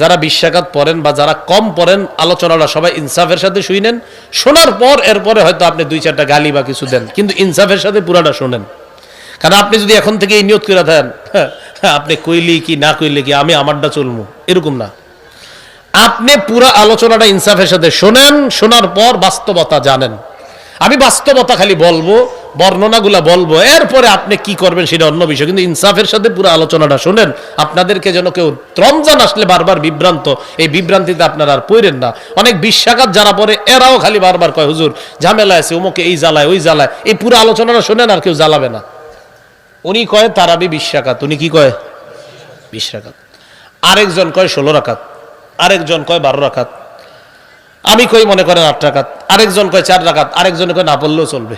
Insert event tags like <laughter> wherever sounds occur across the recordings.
যারা বিশ্বাকাত পড়েন বা যারা কম পড়েন আলোচনাটা সবাই ইনসাফের সাথে শুনেন শোনার পর এরপরে হয়তো আপনি দুই চারটা গালি বা কিছু দেন কিন্তু ইনসাফের সাথে পুরাটা শোনেন। কারণ আপনি যদি এখন থেকে এই নিয়ত করে থাকেন হ্যাঁ, হ্যাঁ, আপনি কইলি কি না কইলে কি আমি আমারটা চলবো এরকম না। আপনি পুরো আলোচনাটা ইনসাফের সাথে শোনেন শোনার পর বাস্তবতা জানেন। আমি বাস্তবতা খালি বলব, বর্ণনাগুলা বলব। এরপরে আপনি কি করবেন সেটা অন্য বিষয়। কিন্তু ইনসাফের সাথে পুরো আলোচনাটা শোনেন, আপনাদেরকে যেন কেউ রমজান আসলে বারবার বিভ্রান্ত, এই বিভ্রান্তিতে আপনারা আর পড়েন না। অনেক বিশ্বাঘাত যারা পড়ে, এরাও খালি বারবার কয়, হুজুর, ঝামেলা আছে, উমুকে এই জ্বালায়, ওই জ্বালায়। এই পুরো আলোচনাটা শোনেন আর কেউ জ্বালাবে না। উনি কয় তারাবি বিশ্বাঘাত উনি কি কয়? বিশ্বাঘাত আরেকজন কয়, ষোলো রাখাত আরেকজন কয়, বারো রাখাত আমি কই মনে করেন আট রাখাত আরেকজন কয় চার রাখাত আরেকজন কয় না পড়লেও চলবে।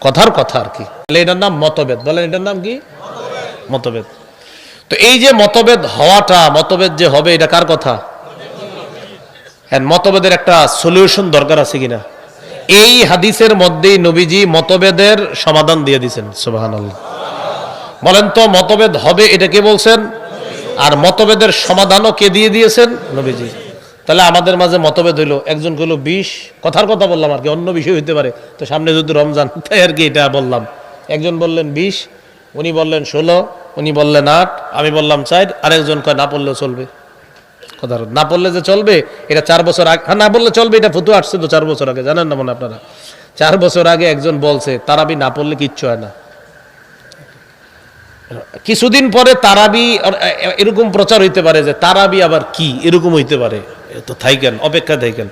কথার কথা আর কি। এটার নাম মতভেদ। বলেন, এটার নাম কি? মতভেদ। তো এই যে মতভেদ হওয়াটা, মতভেদ যে হবে, এটা কার কথা? হ্যাঁ মতভেদের একটা সলিউশন দরকার আছে কিনা? এই হাদিসের মধ্যেই নবীজি মতভেদের সমাধান দিয়ে দিচ্ছেন সুবাহান বলেন তো, মতভেদ হবে, এটা কে বলছেন? আর মতভেদের সমাধানও কে দিয়ে দিয়েছেন? নবীজি। তাহলে আমাদের মাঝে মতভেদ হইল। একজন কইলো বিশ? কথার কথা বললাম আর কি অন্য বিষয় হইতে পারে। তো সামনে যদি রমজান <laughs> তাই আর কি এটা বললাম। একজন বললেন বিশ? উনি বললেন ষোলো। উনি বললেন আট। আমি বললাম চার। আরেকজন কয় না পড়লেও চলবে। কথা না পড়লে যে চলবে এটা চার বছর আগে হ্যাঁ, না বললে চলবে এটা ফতু আসছে তো চার বছর আগে জানেন না মনে আপনারা? চার বছর আগে একজন বলছে তারাবি না পড়লে কিচ্ছু হয় না। কিছুদিন পরে তারাবি এরকম প্রচার হইতে পারে যে তারাবি আবার কি? এরকম হইতে পারে। তো থাইকেন, অপেক্ষা থাইকেন।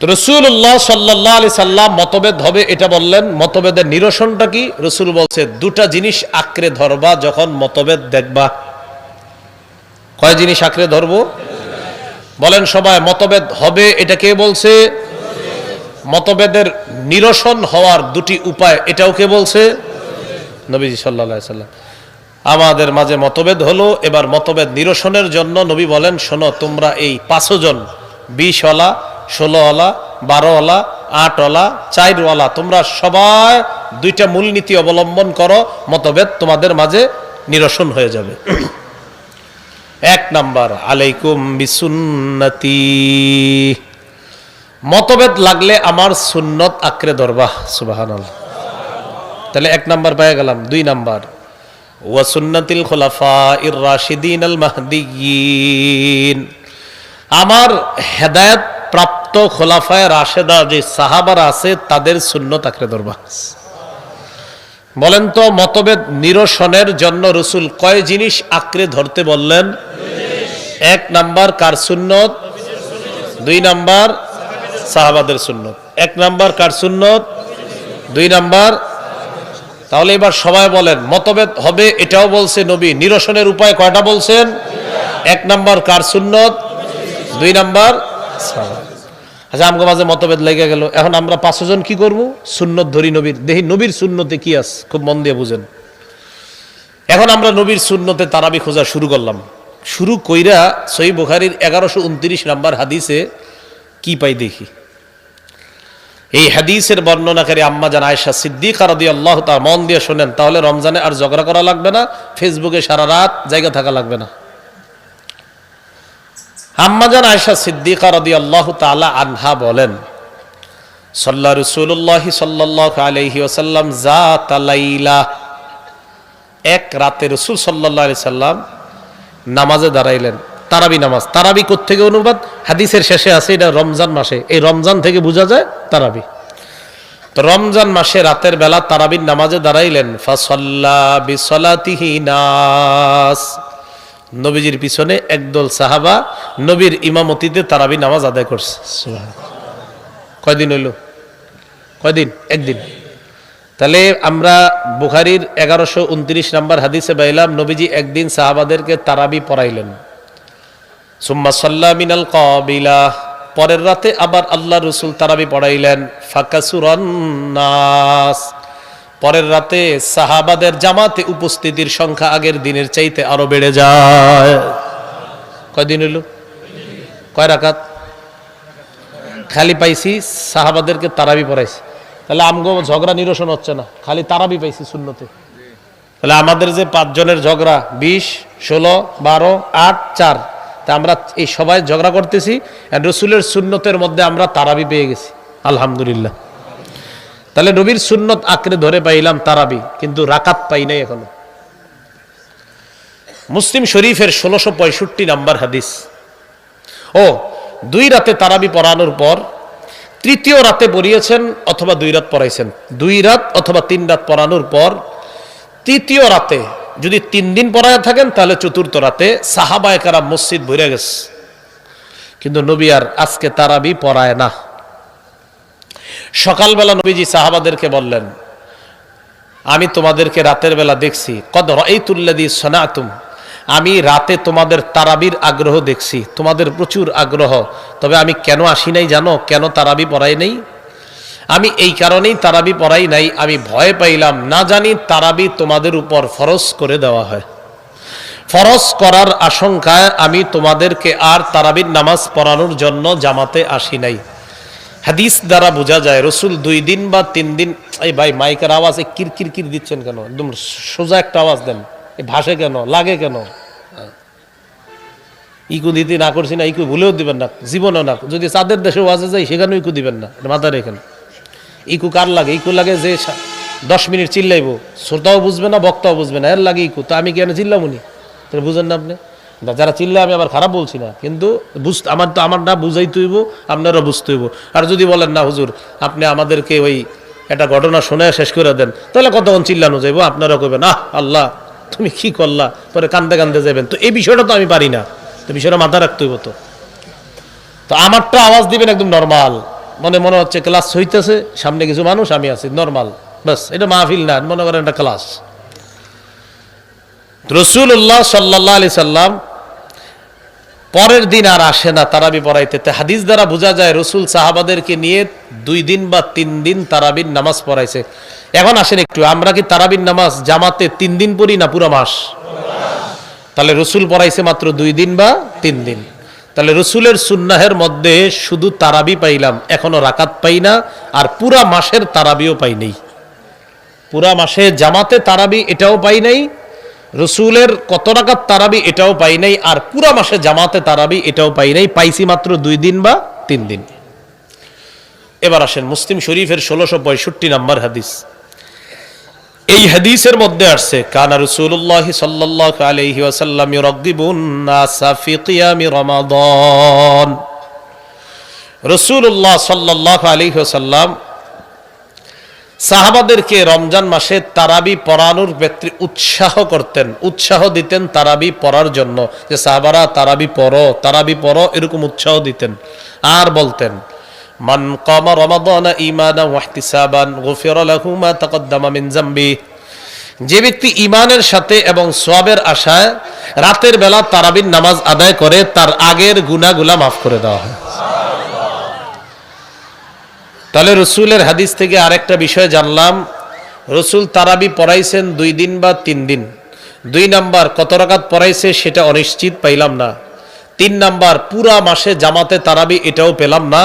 তো রসুল্লাহ সাল্লাহ আলি সাল্লাম মতভেদ হবে, এটা বললেন, মতভেদের নিরসনটা কি? রসুল বলছে, দুটা জিনিস আঁকড়ে ধরবা যখন মতভেদ দেখবা। কয় জিনিস আঁকড়ে ধরবো? বলেন সবাই, মতভেদ হবে, এটা কে বলছে? মতভেদের নিরসন হওয়ার দুটি উপায়, এটাও কে বলছে? নবীজি সাল্লাহ সাল্লাম। আমাদের মাঝে মতভেদ হলো, এবার মতভেদ নিরসনের জন্য নবী বলেন, শোনো, তোমরা এই পাঁচশো জন বিশওয়ালা, ষোলোওয়ালা, বারোওয়ালা, আটওয়ালা, চারওয়ালা, তোমরা সবাই দুইটা মূলনীতি অবলম্বন করো, মতভেদ তোমাদের মাঝে নিরসন হয়ে যাবে। এক নাম্বার, আলাইকুম বিসুন্নতি। মতভেদ লাগলে আমার সুন্নত আঁকড়ে ধরবা সুবাহান তাহলে এক নাম্বার পেয়ে গেলাম। দুই নাম্বার ওয়াসুন্নাতিল খোলাফা ইর রাশিদিন আল মাহদিয়িন আমার হেদায়েত প্রাপ্ত খোলাফায় রাশেদা, যে সাহাবার আছে, তাদের সুন্নত আঁকড়ে ধরবা। বলেন তো, মতভেদ নিরসনের জন্য রসুল কয় জিনিস আঁকড়ে ধরতে বললেন? এক নাম্বার, কার সুন্নত? দুই নাম্বার, সাহাবাদের সুন্নত। এক নাম্বার, কার সুন্নত? দুই নাম্বার তাহলে এবার সবাই বলেন, মতভেদ হবে, এটাও বলছে নবী, নিরসনের উপায় কয়টা বলছেন? এক নাম্বার, কার সুন্নত? দুই নাম্বার আচ্ছা আমগো মাঝে মতভেদ লেগে গেল। এখন আমরা পাঁচজন কি করব? সুন্নত ধরি নবীর। দেখি নবীর সুন্নতে কি আছে খুব মন দিয়ে বুঝেন। এখন আমরা নবীর সুন্নতে তারাবি খোঁজা শুরু করলাম। শুরু কইরা সই বুখারির এগারোশো উনত্রিশ নাম্বার হাদিসে কি পাই দেখি। এই হাদিসের বর্ণনাকারী আম্মা জান আয়েশা সিদ্দিকা রাদি আল্লাহ তার মন দিয়ে শোনেন, তাহলে রমজানে আর ঝগড়া করা লাগবে না, ফেসবুকে সারা রাত জায়গা থাকা লাগবে না। আম্মাজান আয়সা সিদ্দিকা রদি আল্লাহ তালা আনহা বলেন, সাল্লা রসুল্লাহ সাল্লাহ আলহি ওসাল্লাম যা তালাইলা এক রাতে রসুল সাল্লাহ আলি সাল্লাম নামাজে দাঁড়াইলেন, তারাবি নামাজ। তারাবি থেকে অনুবাদ? হাদিসের শেষে আছে, এটা রমজান মাসে। এই রমজান থেকে বোঝা যায় তারাবি। তো রমজান মাসে রাতের বেলা তারাবির নামাজে দাঁড়াইলেন নাস। নবীজির পিছনে একদল সাহাবা নবীর ইমামতিতে তারাবি নামাজ আদায় করছে। কয়দিন হইল? কয়দিন? একদিন। তাহলে আমরা বুখারির এগারোশো উনত্রিশ নাম্বার হাদিসে পাইলাম, নবীজি একদিন সাহাবাদেরকে তারাবি পড়াইলেন। সুম্মা সাল্লা মিনাল কবিলা। পরের রাতে আবার আল্লাহ রসুল তারাবি পড়াইলেন ফাকাসুরান্নাস পরের রাতে সাহাবাদের জামাতে উপস্থিতির সংখ্যা আগের দিনের চাইতে আরও বেড়ে যায়। কয়দিন হইল? কয় রাকাত? খালি পাইছি, সাহাবাদেরকে তারাবি পড়াইছি। তাহলে আমগো ঝগড়া নিরসন হচ্ছে না, খালি তারাবি পাইছি শূন্যতে তাহলে আমাদের যে পাঁচজনের ঝগড়া, বিশ, ষোলো, বারো, আট, চার। তা আমরা এই সবাই ঝগড়া করতেছি রসুলের সুন্নতের মধ্যে আমরা তারাবি পেয়ে গেছি। আলহামদুলিল্লাহ। তাহলে নবীর সুন্নত আঁকড়ে ধরে পাইলাম তারাবি, কিন্তু রাকাত পাই নাই এখনও। মুসলিম শরীফের ষোলোশো পঁয়ষট্টি নাম্বার হাদিস। ও, দুই রাতে তারাবি পড়ানোর পর তৃতীয় রাতে পড়িয়েছেন অথবা দুই রাত পড়াইছেন। দুই রাত অথবা তিন রাত পড়ানোর পর তৃতীয় রাতে যদি তিন দিন পড়ায় থাকেন, তাহলে চতুর্থ রাতে সাহাবায় কারা মসজিদ ভরে গেছে। কিন্তু নবী আর আজকে তারাবি পড়ায় না। সকালবেলা নবীজি সাহাবাদেরকে বললেন, আমি তোমাদেরকে রাতের বেলা দেখছি। কদ এই তুল্লাদি সনাতুম আমি রাতে তোমাদের তারাবির আগ্রহ দেখছি। তোমাদের প্রচুর আগ্রহ। তবে আমি কেন আসি নাই জানো? কেন তারাবি পড়াই নাই? আমি এই কারণেই তারাবি পড়াই নাই, আমি ভয় পাইলাম। না জানি তারাবি তোমাদের উপর ফরজ করে দেওয়া হয়। ফরজ করার আশঙ্কায় আমি তোমাদেরকে আর তারাবির নামাজ পড়ানোর জন্য জামাতে আসি নাই। হাদিস দ্বারা বোঝা যায়, রসুল দুই দিন বা তিন দিন, এই ভাই মাইকের আওয়াজে কির কির কির দিচ্ছেন কেন? একদম সোজা একটা আওয়াজ দেন। এই ভাসে কেন? লাগে কেন? ইকু দিতে না করছি না, ইকু ভুলেও দিবেন না, জীবনেও না যদি চাঁদের দেশে ওয়াজে যাই সেখানেও ইকু দিবেন না মাথা রেখেন। ইকু কার লাগে? ইকু লাগে যে দশ মিনিট চিল্লাইবো। শ্রোতাও বুঝবে না, বক্তাও বুঝবে না। এর লাগে ইকু। তো আমি কেন চিল্লামুনি তাহলে বুঝেন না আপনি? যারা চিল্লা আমি আবার খারাপ বলছি না। কিন্তু বুঝ আমার তো আমার না বুঝাই তৈব আপনারও বুঝতে হইব। আর যদি বলেন, না হুজুর, আপনি আমাদেরকে ওই একটা ঘটনা শুনে শেষ করে দেন, তাহলে কতক্ষণ চিল্লানো যাইব? আপনারা কইবেন, আহ, আল্লাহ, তুমি কি করলা? পরে কান্দে কান্দে যাবেন তো এই বিষয়টা তো আমি পারি না। তো বিষয়টা মাথা রাখতে হইব তো। তো আমারটা আওয়াজ দিবেন একদম নর্মাল মনে মনে হচ্ছে ক্লাস হইতেছে, সামনে কিছু মানুষ, আমি আছি নর্মাল বাস এটা মাহফিল না, মনে করেন একটা ক্লাস রসুল্লাহ সাল্লাহ আলি সাল্লাম পরের দিন আর আসে না তারাবি পড়াইতে। হাদিস দ্বারা বোঝা যায়, রসুল সাহাবাদেরকে নিয়ে দুই দিন বা তিন দিন তারাবির নামাজ পড়াইছে। এখন আসেন একটু, আমরা কি তারাবির নামাজ জামাতে তিন দিন পড়ি না পুরো মাস? তাহলে রসুল পড়াইছে মাত্র দুই দিন বা তিন দিন। তাহলে রসুলের সুন্নাহের মধ্যে শুধু তারাবি পাইলাম, এখনও রাকাত পাই না, আর পুরা মাসের তারাবিও পাই নেই। পুরা মাসে জামাতে তারাবি এটাও পাই নাই, রসুলের কত রাকাত তারাবি এটাও পাই নাই, আর পুরা মাসে জামাতে তারাবি এটাও পাই নাই, পাইছি মাত্র দুই দিন বা তিন দিন। এবার আসেন মুসলিম শরীফের ষোলোশো পঁয়ষট্টি নাম্বার হাদিস। এই হাদিসের মধ্যে আসছে, কানা ইরাগিবুন নাসা ফি কিয়ামি রমাদান। রাসূলুল্লাহ সাল্লাল্লাহু আলাইহি ওয়াসাল্লাম সাহাবাদেরকে রমজান মাসে তারাবি পড়ানোর ব্যক্তি উৎসাহ করতেন, উৎসাহ দিতেন তারাবি পড়ার জন্য। যে সাহাবারা তারাবি পড়ো তারাবি পড়ো, এরকম উৎসাহ দিতেন। আর বলতেন মান কামা রমাদান ঈমানা ওয়া ইহতিসাবান গুফিরা লাহু মা তাকদ্দামা মিন যামবি যে ব্যক্তি ইমানের সাথে এবং সোয়াবের আশায় রাতের বেলা তারাবির নামাজ আদায় করে, তার আগের গুনাহগুলা মাফ করে দেওয়া হয়। তাহলে রসুলের হাদিস থেকে আরেকটা বিষয় জানলাম। রসুল তারাবি পড়াইছেন দুই দিন বা তিন দিন। দুই নাম্বার, কত রাকাত পড়াইছে সেটা অনিশ্চিত পাইলাম না। তিন নাম্বার, পুরা মাসে জামাতে তারাবি এটাও পেলাম না।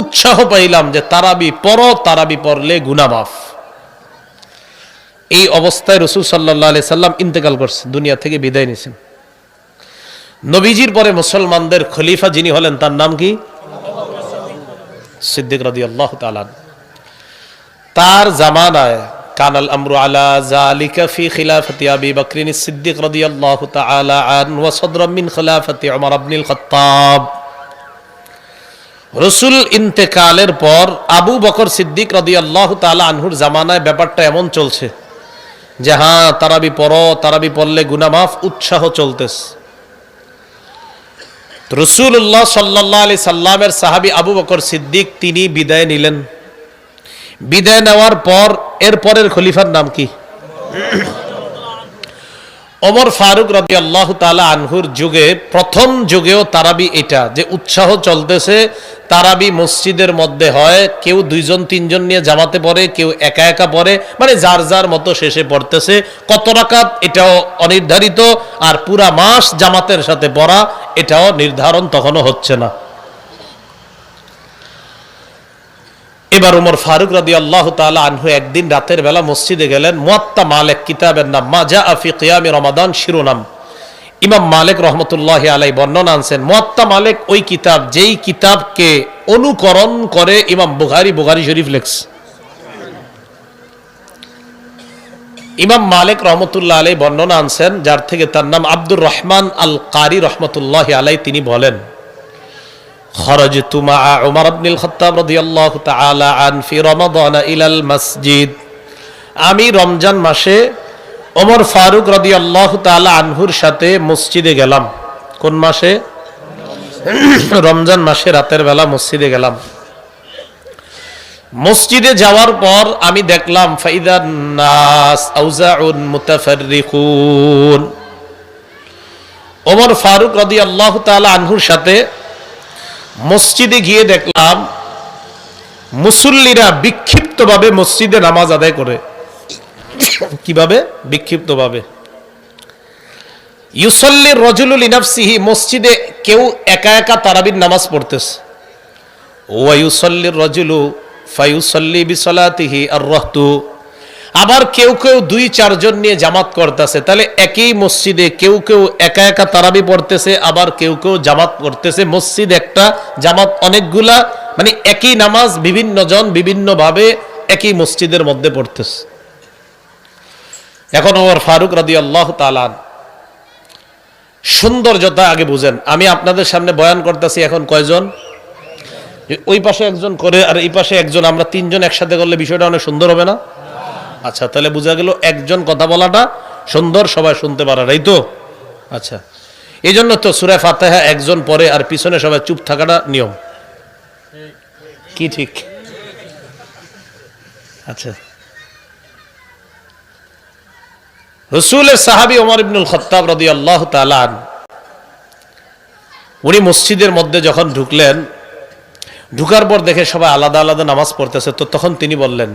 উৎসাহ পাইলাম যে তারাবি পড়, তারাবি পড়লে গুনা মাফ। এই অবস্থায় রসুল সাল্লাহ সাল্লাম ইন্তেকাল করছে, দুনিয়া থেকে বিদায় নিয়েছেন নবীজির পরে মুসলমানদের খলিফা যিনি হলেন, তার নাম কি? সিদ্দিক রাদি আল্লাহ তালান তার জামানায়, কানাল আমরু আলা জালিকা ফি খিলাফতি আবি বকরিন সিদ্দিক রাদি আল্লাহ তাআলা আন ওয়া সাদরাম মিন খিলাফতি উমর ইবনুল খাত্তাব। রসুল ইন্তেকালের পর আবু বকর সিদ্দিক রাদি আল্লাহ তাআলা আনহুর জামানায় ব্যাপারটা এমন চলছে যে হ্যাঁ তারাবি পড়ো, তারাবি পড়লে গুনামাফ, উৎসাহ চলতেছে। রসুল্লাহ সাল্লাহ আলি সাল্লামের সাহাবি আবু বকর সিদ্দিক তিনি বিদায় নিলেন। বিদায় নেওয়ার পর এর পরের খলিফার নাম কি? ওমর ফারুক রবি আল্লাহ তালা আনহুর যুগে, প্রথম যুগেও তারাবি এটা, যে উৎসাহ চলতেছে, তারাবি মসজিদের মধ্যে হয়, কেউ দুইজন, তিনজন নিয়ে জামাতে পড়ে, কেউ একা একা পড়ে মানে যার যার মতো শেষে পড়তেছে। কত রাকাত? এটাও অনির্ধারিত, আর পুরা মাস জামাতের সাথে পড়া, এটাও নির্ধারণ তখনও হচ্ছে না। এবার উমর ফারুক রাদি আল্লাহ তালা আনহু একদিন রাতের বেলা মসজিদে গেলেন মুয়াত্তা মালেক কিতাবের নাম মাজা আফি কিয়ামে রমাদান শিরোনাম। ইমাম মালিক রহমতুল্লাহ আলাই বর্ণনা আনছেন মুয়াত্তা মালিক ওই কিতাব, যেই কিতাবকে অনুকরণ করে ইমাম বুখারি বুখারি শরীফ লেখস ইমাম মালিক রহমতুল্লাহ আলাই বর্ণনা আনছেন, যার থেকে তার নাম আব্দুর রহমান আল কারি রহমতুল্লাহ আলাই তিনি বলেন خرجت مع عمر بن الخطاب رضي الله تعالى عنه في رمضان إلى المسجد আমি রমজান মাসে ওমর ফারুক রদি আল্লাহ তালা আনহুর সাথে মসজিদে গেলাম কোন মাসে রমজান মাসে রাতের বেলা মসজিদে গেলাম মসজিদে যাওয়ার পর আমি দেখলাম ফাইদান নাস আউজাউন মুতাফাররিকুন ওমর ফারুক রদি আল্লাহ তালা আনহুর সাথে মসজিদে গিয়ে দেখলাম, মুসল্লিরা বিক্ষিপ্তভাবে মসজিদে নামাজ আদায় করে। কীভাবে? বিক্ষিপ্তভাবে। ইউসল্লি রজুলুল ইনাফসিহি মসজিদে কেউ একা একা তারাবির নামাজ পড়তেছে। ওয়া ইউসল্লির রজুলু ফায়ুসল্লি বিসলাতিহি আর রহতু আবার কেউ কেউ দুই, চারজন নিয়ে জামাত করতেছে। তাহলে একই মসজিদে কেউ কেউ একা একা তারাবি পড়তেছে, আবার কেউ কেউ জামাত করতেছে মসজিদ একটা, জামাত অনেকগুলা মানে একই নামাজ বিভিন্ন জন বিভিন্নভাবে একই মসজিদের মধ্যে পড়তেছে। এখন ওমর ফারুক রাদি আল্লাহ তালান সৌন্দর্যতা আগে বুঝেন। আমি আপনাদের সামনে বয়ান করতেছি এখন কয়জন? ওই পাশে একজন করে আর এই পাশে একজন, আমরা তিনজন একসাথে করলে বিষয়টা অনেক সুন্দর হবে না? আচ্ছা তাহলে বোঝা গেল একজন কথা বলাটা সুন্দর, সবাই শুনতে পারার এই তো? আচ্ছা এই জন্য তো সুরায় ফাতেহা একজন পরে আর পিছনে সবাই চুপ থাকাটা নিয়ম। কি ঠিক? আচ্ছা। রসুলের সাহাবি ওমর ইবনুল খত্তাব রদি আল্লাহ তালান উনি মসজিদের মধ্যে যখন ঢুকলেন, ঢুকার পর দেখে সবাই আলাদা আলাদা নামাজ পড়তেছে, তো তখন তিনি বললেন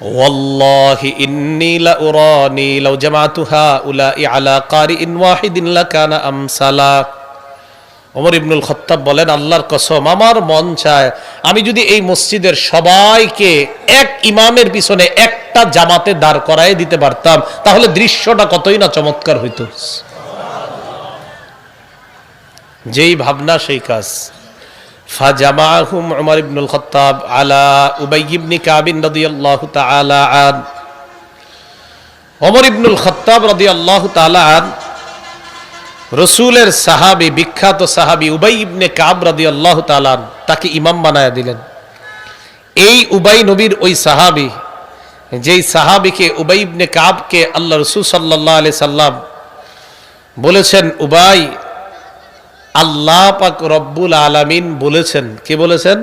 ওয়াল্লাহি ইন্নী লাউরানি লাউ জামাতুহা উলাই আলা কারিইন ওয়াহিদিন লাকানা আমসালা। ওমর ইবনুল খত্তাব বলেন, আল্লাহর কসম, আমার মন চায় আমি যদি এই মসজিদের সবাইকে এক ইমামের পিছনে একটা জামাতে দাঁড় করাই দিতে পারতাম, তাহলে দৃশ্যটা কতই না চমৎকার হইত। যেই ভাবনা, সেই কাজ। ফাজামাহুম উমর ইবনুল খত্তাব আলা রাদিয়াল্লাহু তাআলা রাদিয়াল্লাহু তাআলা রসুলের সাহাবি বিখ্যাত সাহাবি উবাই ইবনে কাব রাদি আল্লাহ তালান তাকে ইমাম বানায় দিলেন। এই উবাই নবীর ওই সাহাবি যেই সাহাবিকে উবাই ইবনে কাবকে আল্লাহ রসুল সাল্লাহ আলি সাল্লাম বলেছেন, উবাই আল্লাহ পাক রব্বুল আলামিন বলেছেন। কে বলেছেন?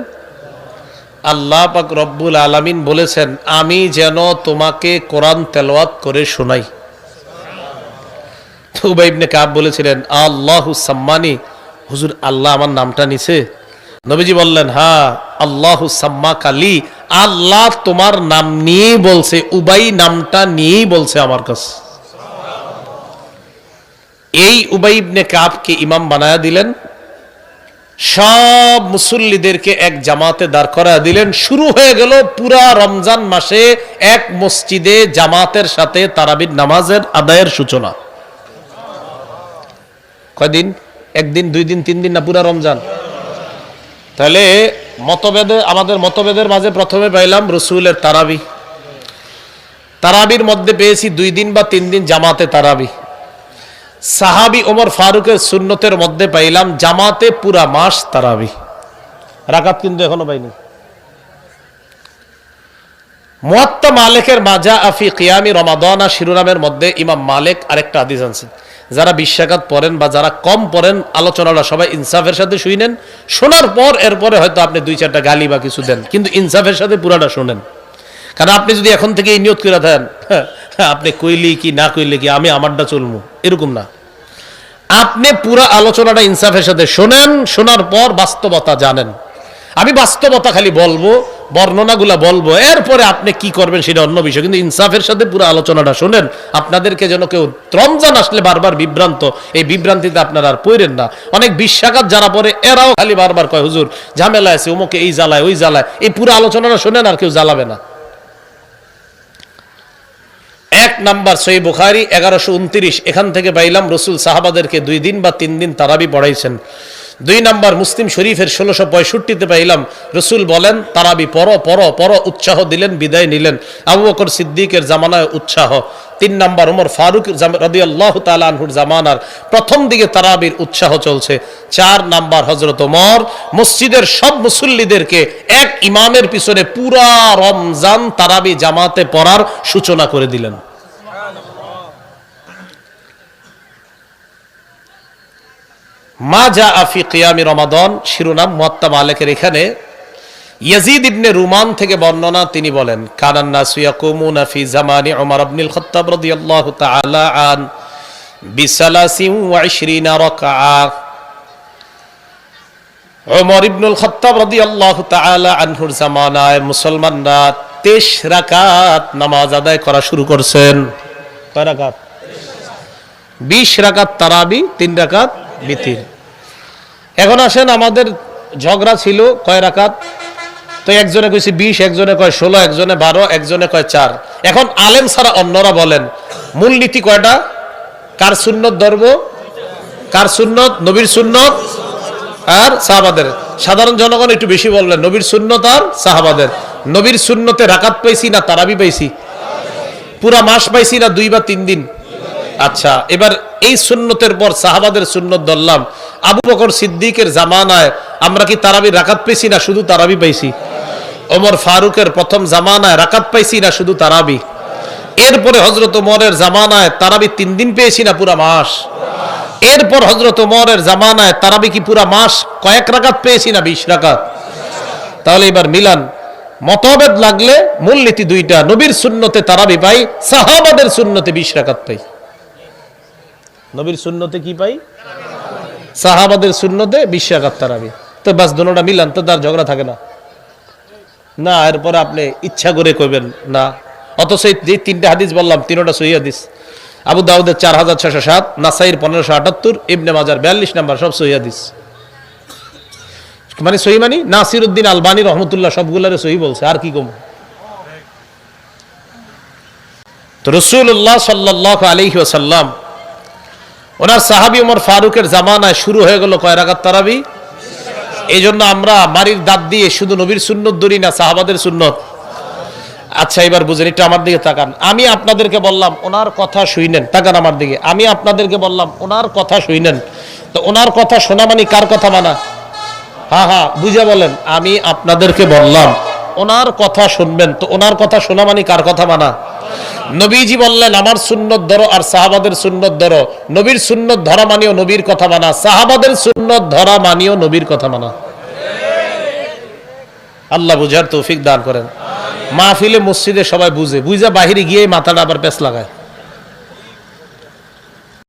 আল্লাহ পাক রব্বুল আলামিন বলেছেন, আমি যেন তোমাকে কোরআন তেলাওয়াত করে শোনাই। উবাই ইবনে কাব বলেছিলেন, আল্লাহু সাম্মানি। হুজুর, আল্লাহ আমার নামটা নিছে। নবীজি বললেন হ্যাঁ আল্লাহু সাম্মা কালি আল্লাহ তোমার নাম নিয়েই বলছে, উবাই নামটা নিয়েই বলছে আমার কাছে। এই উবাই ইবনে কাবকে ইমাম বানায়া দিলেন। সব মুসল্লিদেরকে এক জামাতে দাঁড় করা দিলেন। শুরু হয়ে গেল পুরা রমজান মাসে এক মসজিদে জামাতের সাথে তারাবির নামাজের আদায়ের সূচনা। কয়দিন? একদিন, দুই দিন, তিন দিন না পুরা রমজান? তাহলে মতভেদে, আমাদের মতভেদের মাঝে প্রথমে পাইলাম রসুলের তারাবি। তারাবির মধ্যে পেয়েছি দুই দিন বা তিন দিন জামাতে তারাবি। সাহাবি ওমর ফারুকের সুন্নতের মধ্যে পাইলাম জামাতে পুরা মাস তারাবি। রাকাত কিন্তু এখনও পাইনি। মুয়াত্তা মালিকের মাজা আফি কিয়ামি রমাদানা শিরোনামের মধ্যে ইমাম মালিক আরেকটা হাদিস আনছেন। যারা বিশ্বাকাত পড়েন বা যারা কম পড়েন, আলোচনাটা সবাই ইনসাফের সাথে শুইনেন শোনার পর এরপরে হয়তো আপনি দুই চারটা গালি বা কিছু দেন। কিন্তু ইনসাফের সাথে পুরাটা শোনেন। কারণ আপনি যদি এখন থেকে নিয়ত করে থাকেন আপনি কইলি কি, না কইলি কি, আমি আমারটা চলবো এরকম না। আপনি পুরা আলোচনাটা ইনসাফের সাথে শোনেন, শোনার পর বাস্তবতা জানেন। আমি বাস্তবতা খালি বলব, বর্ণনাগুলা বলব, এরপরে আপনি কি করবেন সেটা অন্য বিষয়। কিন্তু ইনসাফের সাথে পুরো আলোচনাটা শোনেন, আপনাদেরকে যেন কেউ রমজান আসলে বারবার বিভ্রান্ত, এই বিভ্রান্তিতে আপনারা আর পড়েন না। অনেক বিশ্বাঘাত যারা পরে এরাও খালি বারবার কয়, হুজুর, ঝামেলা আছে, অমুকে এই জ্বালায়, ওই জ্বালায়। এই পুরো আলোচনাটা শোনেন আর কেউ জ্বালাবে না। এক নাম্বার সই বুখারি, এগারোশো উনত্রিশ। এখান থেকে পাইলাম রসুল সাহাবাদেরকে দুই দিন বা তিন দিন তারাবি পড়াইছেন। দুই নাম্বার মুসলিম শরীফের ষোলোশো পঁয়ষট্টিতে পাইলাম, রসুল বলেন, তারাবি পর পর পর উৎসাহ দিলেন, বিদায় নিলেন। আবু বকর সিদ্দিকের জামানায় উৎসাহ। তিন নাম্বার উমর ফারুক রবি আল্লাহ তালহুর জামানার প্রথম দিকে তারাবির উৎসাহ চলছে। চার নাম্বার হজরত ওমর, মসজিদের সব মুসল্লিদেরকে এক ইমামের পিছনে পুরা রমজান তারাবি জামাতে পড়ার সূচনা করে দিলেন। মা যা আফি কিয়ামি রমাদন শিরোনাম মুয়াত্তা মালিকের এখানে। ইয়াজিদ ইবনে রুমান থেকে বর্ণনা তিনি বলেন কানান নাসু ইয়াকুমুনা ফি জামানি উমর ইবনুল খাত্তাব রাদিয়াল্লাহু তাআলা আন বিসালাসিন ওয়া ইশরিনা রাকআ। ওমর ইবনুল খাত্তাব রাদিয়াল্লাহু তাআলা আনহুর জামানায় মুসলমানরা 23 রাকাত নামাজ আদায় করা শুরু করছেন। কয় রাকাত? 20 রাকাত তারাবি 3 রাকাত বিতির এখন আসেন, আমাদের ঝগড়া ছিল কয় রাকাত? তো একজনে কইছে বিশ, একজনে কয় ষোলো, একজনে বারো, একজনে কয় চার। এখন আলেম ছাড়া অন্যরা বলেন, মূল নীতি কয়টা? কার সুন্নত ধরব কার সুন্নত? নবীর সুন্নত আর সাহাবাদের। সাধারণ জনগণ একটু বেশি বললেন, নবীর সুন্নত আর সাহাবাদের। নবীর সুন্নতে রাকাত পাইছি না তারাবি পাইছি? পুরা মাস পাইছি না দুই বা তিন দিন? আচ্ছা এবার এই সুন্নতের পর সাহাবাদের সুন্নত ধরলাম। আবু বকর সিদ্দিকের জামানায় আমরা কি তারাবি রাকাত পেয়েছি না শুধু তারাবি পাইছি? ওমর ফারুকের প্রথম জামানায় রাকাত পাইছি না শুধু তারাবি? এরপরে হজরত ওমরের জামানায় তারাবি তিন দিন পেয়েছি না পুরা মাস? এরপর হজরত ওমরের জামানায় তারাবি কি পুরা মাস? কয়েক রাকাত পেয়েছি না বিশ রাকাত? তাহলে এবার মিলান, মতভেদ লাগলে মূলনীতি দুইটা। নবীর শূন্যতে তারাবি পাই, সাহাবাদের শূন্যতে বিশ রাকাত পাই। নবীর শূন্যতে কি পাই? সাহাবাদের শূন্যতে বিশ রাকাত তারাবি। তো বাস দোনোটা মিলান, তো তার ঝগড়া থাকে না। না, এরপরে আপনি ইচ্ছা করে কইবেন, না। অথচ যে তিনটা হাদিস বললাম, তিনটা সহি হাদিস। আবু দাউদের চার হাজার ছশো সাত, নাসাইর পনেরোশো আটাত্তর, ইবনে মাজার বিয়াল্লিশ নাম্বার, সব সহি হাদিস। মানে সহি মানি? নাসির উদ্দিন আলবানী রহমতুল্লাহ সবগুলারে সহি বলছে, আর কি কম? তো রসুল্লাহ সাল্লাহ আলহি ওনার সাহাবি উমর ফারুকের জামানায় শুরু হয়ে গেল কয় রাকাত তারাবি? এই জন্য আমরা মারির দাঁত দিয়ে শুধু নবীর সুন্নত ধরি না, সাহাবাদের সুন্নত। আচ্ছা এবার বুঝেন, একটু আমার দিকে তাকান। আমি আপনাদেরকে বললাম, ওনার কথা শুইনেন। তাকান আমার দিকে। আমি আপনাদেরকে বললাম, ওনার কথা শুইনেন। তো ওনার কথা শোনা মানে কার কথা মানা? হ্যাঁ হ্যাঁ বুঝে বলেন, আমি আপনাদেরকে বললাম, ওনার কথা শুনবেন। তো ওনার কথা শোনা মানে কার কথা মানা? নবীজি বললেন, আমার সুন্নত ধরো আর সাহাবাদের সুন্নত ধরো। নবীর সুন্নত ধরা মানিও নবীর কথা মানা। সাহাবাদের সুন্নত ধরা মানিও নবীর কথা মানা। আল্লাহ বুঝার তৌফিক দান করেন। মাহফিলে মসজিদে সবাই বুঝে। বুঝা বাহিরে গিয়ে মাথাটা আবার পেস লাগায়।